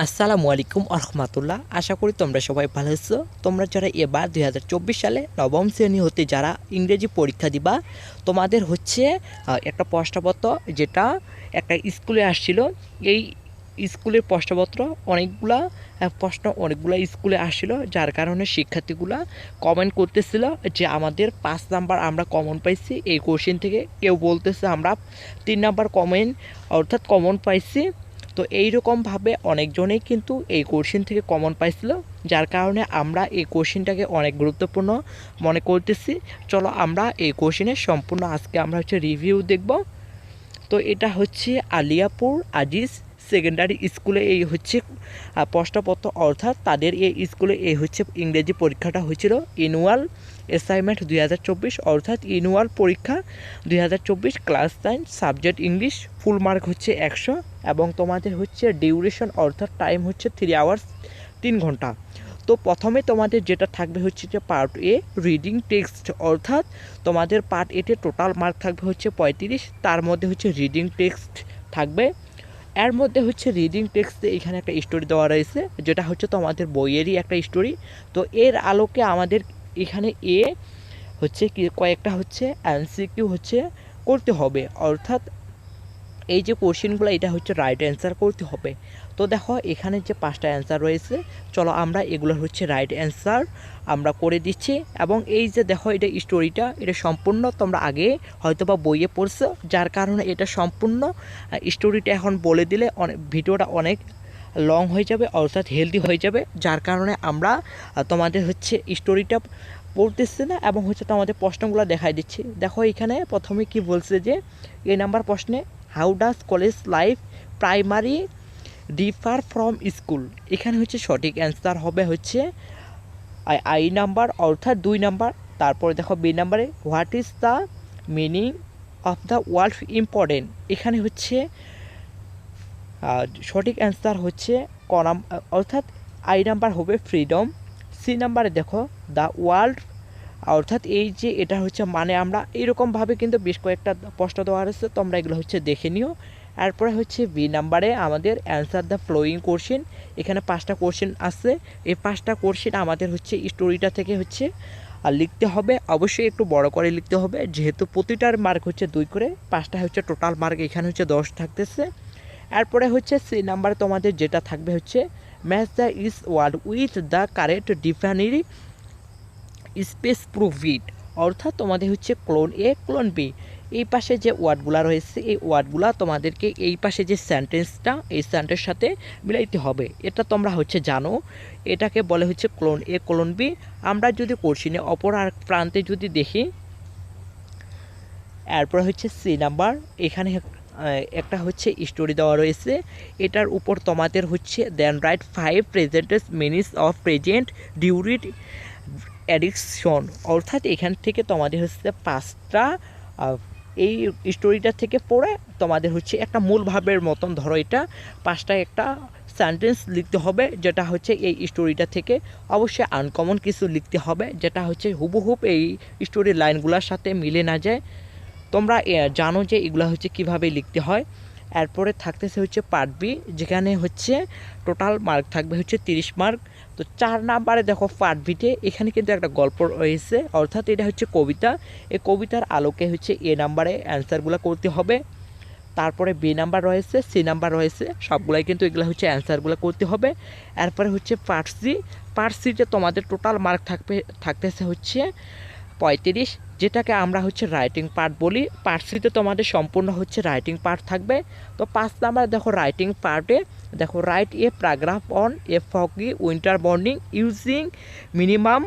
আসসালামু আলাইকুম আহমতুল্লাহ আশা করি তোমরা সবাই ভালো আছো। তোমরা যারা এবার দু হাজার চব্বিশ সালে নবম শ্রেণি হতে যারা ইংরেজি পরীক্ষা দিবা, তোমাদের হচ্ছে একটা প্রশ্নপত্র যেটা একটা স্কুলে আসছিল। এই স্কুলের প্রশ্নপত্র অনেকগুলা প্রশ্ন অনেকগুলা স্কুলে আসছিল, যার কারণে শিক্ষার্থীগুলা কমেন্ট করতেছিল যে আমাদের পাঁচ নাম্বার আমরা কমন পাইছি। এই কোশ্চেন থেকে কেউ বলতেছে আমরা তিন নাম্বার কমেন্ট অর্থাৎ কমন পাইছি। তো এইরকমভাবে অনেকজনেই কিন্তু এই কোশ্চেন থেকে কমন পাইছিল, যার কারণে আমরা এই কোশ্চেনটাকে অনেক গুরুত্বপূর্ণ মনে করতেছি। চলো আমরা এই কোশ্চেনের সম্পূর্ণ আজকে আমরা হচ্ছে রিভিউ দেখব। তো এটা হচ্ছে আলিয়াপুর আজিজ সেকেন্ডারি স্কুলে এই হচ্ছে প্রশ্নপত্র, অর্থাৎ তাদের এই স্কুলে এই হচ্ছে ইংরেজি পরীক্ষাটা হয়েছিল ইনুয়াল অ্যাসাইনমেন্ট দুই হাজার চব্বিশ, অর্থাৎ ইনুয়াল পরীক্ষা দুই হাজার চব্বিশ class nine subject English full mark হচ্ছে একশো এবং তোমাদের হচ্ছে ডিউরেশন অর্থাৎ টাইম হচ্ছে থ্রি আওয়ার্স তিন ঘণ্টা। তো প্রথমে তোমাদের যেটা থাকবে হচ্ছে যে পার্ট এ রিডিং টেক্সট অর্থাৎ তোমাদের পার্ট এতে টোটাল মার্ক থাকবে হচ্ছে পঁয়ত্রিশ, তার মধ্যে হচ্ছে রিডিং টেক্সট থাকবে। এর মধ্যে হচ্ছে রিডিং টেক্সটে এখানে একটা স্টোরি দেওয়া রয়েছে, যেটা হচ্ছে তো আমাদের বইয়েরই একটা স্টোরি তো এর আলোকে আমাদের এখানে এ হচ্ছে কি, কয়েকটা হচ্ছে এমসিকিউ হচ্ছে করতে হবে। অর্থাৎ এই যে কোশ্চেনগুলো এটা হচ্ছে রাইট অ্যান্সার করতে হবে। তো দেখো, এখানে যে পাঁচটা অ্যান্সার রয়েছে, চলো আমরা এগুলো হচ্ছে রাইট অ্যান্সার আমরা করে দিচ্ছি। এবং এই যে দেখো, এটা স্টোরিটা এটা সম্পূর্ণ তোমরা আগে হয়তো বা বইয়ে পড়ছো, যার কারণে এটা সম্পূর্ণ স্টোরিটা এখন বলে দিলে অনেক ভিডিওটা অনেক লং হয়ে যাবে, অর্থাৎ হেলদি হয়ে যাবে। যার কারণে আমরা তোমাদের হচ্ছে স্টোরিটা পড়তেছি না, এবং হচ্ছে তোমাদের প্রশ্নগুলো দেখাই দিচ্ছি। দেখো, এখানে প্রথমে কি বলছে যে, এই নাম্বার প্রশ্নে how does college life primary differ from school এখানে হচ্ছে সঠিক অ্যান্সার হবে হচ্ছে আই নাম্বার অর্থাৎ দুই নাম্বার তারপরে দেখো বি নাম্বারে what is the meaning of the world important এখানে হচ্ছে সঠিক অ্যান্সার হচ্ছে ক নাম- অর্থাৎ আই নাম্বার হবে ফ্রিডম সি নাম্বারে দেখো দ্য ওয়ার্ল্ড অর্থাৎ এই যে এটা হচ্ছে মানে আমরা এইরকমভাবে কিন্তু বেশ কয়েকটা প্রশ্ন দেওয়া রয়েছে তোমরা এগুলো হচ্ছে দেখে নিও। এরপরে হচ্ছে বি নাম্বারে আমাদের অ্যান্সার দ্য ফ্লোয়িং কোশ্চেন এখানে পাঁচটা কোশ্চেন আছে। এই পাঁচটা কোশ্চেন আমাদের হচ্ছে স্টোরিটা থেকে হচ্ছে আর লিখতে হবে। অবশ্যই একটু বড় করে লিখতে হবে। যেহেতু প্রতিটার মার্ক হচ্ছে দুই করে, পাঁচটা হচ্ছে টোটাল মার্ক এখানে হচ্ছে দশ থাকতেছে। এরপরে হচ্ছে সি নাম্বার তোমাদের যেটা থাকবে হচ্ছে match the is word with the correct definitions space provided অর্থাৎ তোমাদের হচ্ছে ক্লোন এ ক্লোন বি এই পাশে যে ওয়ার্ডগুলো রয়েছে, এই ওয়ার্ডগুলো তোমাদেরকে এই পাশে যে সেন্টেন্সটা এই সেন্টেন্সের সাথে মিলাইতে হবে। এটা তোমরা হচ্ছে জানো। এটাকে বলে হচ্ছে ক্লোন এ ক্লোন বি আমরা যদি কোশ্চিনে অপর আর প্রান্তে যদি দেখি, এরপর হচ্ছে সি নাম্বার এখানে একটা হচ্ছে স্টোরি দেওয়া রয়েছে। এটার উপর তোমাদের হচ্ছে then write five present tense minutes of present ডিউরিট addiction অর্থাৎ এখান থেকে তোমাদের হচ্ছে পাঁচটা এই স্টোরিটা থেকে পড়ে তোমাদের হচ্ছে একটা মূল ভাবের মতন ধরো এটা পাঁচটা একটা সেন্টেন্স লিখতে হবে, যেটা হচ্ছে এই স্টোরিটা থেকে অবশ্যই আনকমন কিছু লিখতে হবে, যেটা হচ্ছে হুবহুব এই স্টোরির লাইনগুলোর সাথে মিলে না যায়। তোমরা জানো যে এগুলো হচ্ছে কীভাবে লিখতে হয়। এরপরে থাকতেছে হচ্ছে পার্ট বি যেখানে হচ্ছে টোটাল মার্ক থাকবে হচ্ছে তিরিশ মার্ক তো চার নাম্বারে দেখো পার্ট বিতে এখানে কিন্তু একটা গল্প রয়েছে, অর্থাৎ এটা হচ্ছে কবিতা। এই কবিতার আলোকে হচ্ছে এ নাম্বারে অ্যান্সারগুলো করতে হবে। তারপরে বি নাম্বার রয়েছে সি নাম্বার রয়েছে, সবগুলাই কিন্তু এগুলো হচ্ছে অ্যান্সারগুলো করতে হবে। এরপরে হচ্ছে পার্ট সি পার্ট সিতে তোমাদের টোটাল মার্ক থাকবে, থাকতেছে হচ্ছে পঁয়ত্রিশ, যেটাকে আমরা হচ্ছে রাইটিং পার্ট বলি। পার্ট থ্রিতে তোমাদের সম্পূর্ণ হচ্ছে রাইটিং পার্ট থাকবে। তো পাঁচ নাম্বার দেখো রাইটিং পার্টে দেখো write a paragraph on a foggy winter morning using minimum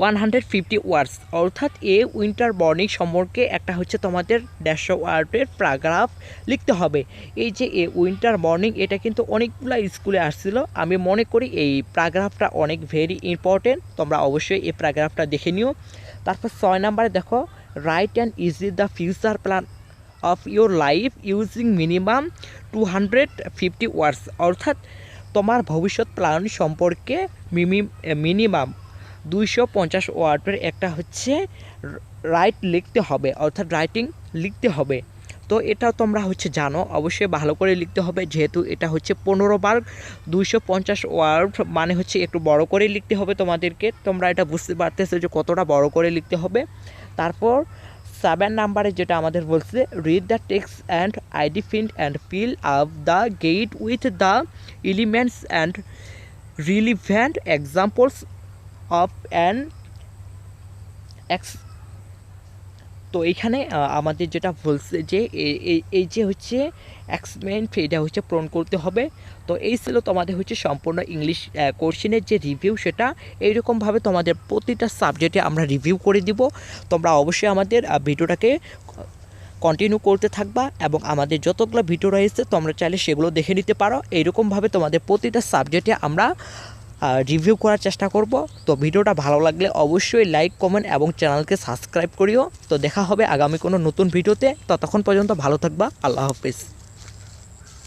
one hundred fifty words অর্থাৎ এ উইন্টার বর্নিং সম্পর্কে একটা হচ্ছে তোমাদের দেড়শো ওয়ার্ডের প্যারাগ্রাফ লিখতে হবে। এই যে এ উইন্টার মর্নিং এটা কিন্তু অনেকগুলো স্কুলে আসছিল। আমি মনে করি এই প্যারাগ্রাফটা অনেক ভেরি ইম্পর্টেন্ট তোমরা অবশ্যই এই প্যারাগ্রাফটা দেখে নিও। তারপর ছয় নাম্বারে দেখো write an essay the future plan of your life using minimum two hundred fifty words অর্থাৎ তোমার ভবিষ্যৎ প্ল্যান সম্পর্কে মিনিমাম দুইশো পঞ্চাশ ওয়ার্ডের একটা হচ্ছে রাইট লিখতে হবে, অর্থাৎ রাইটিং লিখতে হবে। তো এটা তোমরা হচ্ছে জানো, অবশ্যই ভালো করে লিখতে হবে, যেহেতু এটা হচ্ছে পনেরো বার, দুইশো পঞ্চাশ ওয়ার্ড মানে হচ্ছে একটু বড় করে লিখতে হবে তোমাদেরকে। তোমরা এটা বুঝতে পারতেছো যে কতটা বড় করে লিখতে হবে। তারপর সেভেন নাম্বারে যেটা আমাদের বলছে read the text and ID find and fill up the gate with the elements and relevant examples of an X. তো এইখানে আমাদের যেটা বলছে যে এই- যে হচ্ছে এক্সপেরিমেন্ট এটা হচ্ছে পূরণ করতে হবে। তো এই ছিল তোমাদের হচ্ছে সম্পূর্ণ ইংলিশ কোশ্চেনের যে রিভিউ সেটা এইরকমভাবে তোমাদের প্রতিটা সাবজেক্টে আমরা রিভিউ করে দিব। তোমরা অবশ্যই আমাদের ভিডিওটাকে কন্টিনিউ করতে থাকবা এবং আমাদের যতগুলো ভিডিও রয়েছে, তোমরা চাইলে সেগুলো দেখে নিতে পারো। এইরকমভাবে তোমাদের প্রতিটা সাবজেক্টে আমরা রিভিউ করার চেষ্টা করব। তো ভিডিওটা ভালো লাগলে অবশ্যই লাইক কমেন্ট এবং চ্যানেলকে সাবস্ক্রাইব করিও। তো দেখা হবে আগামী কোনো নতুন ভিডিওতে। ততক্ষণ পর্যন্ত ভালো থাকবা। আল্লাহ হাফিজ।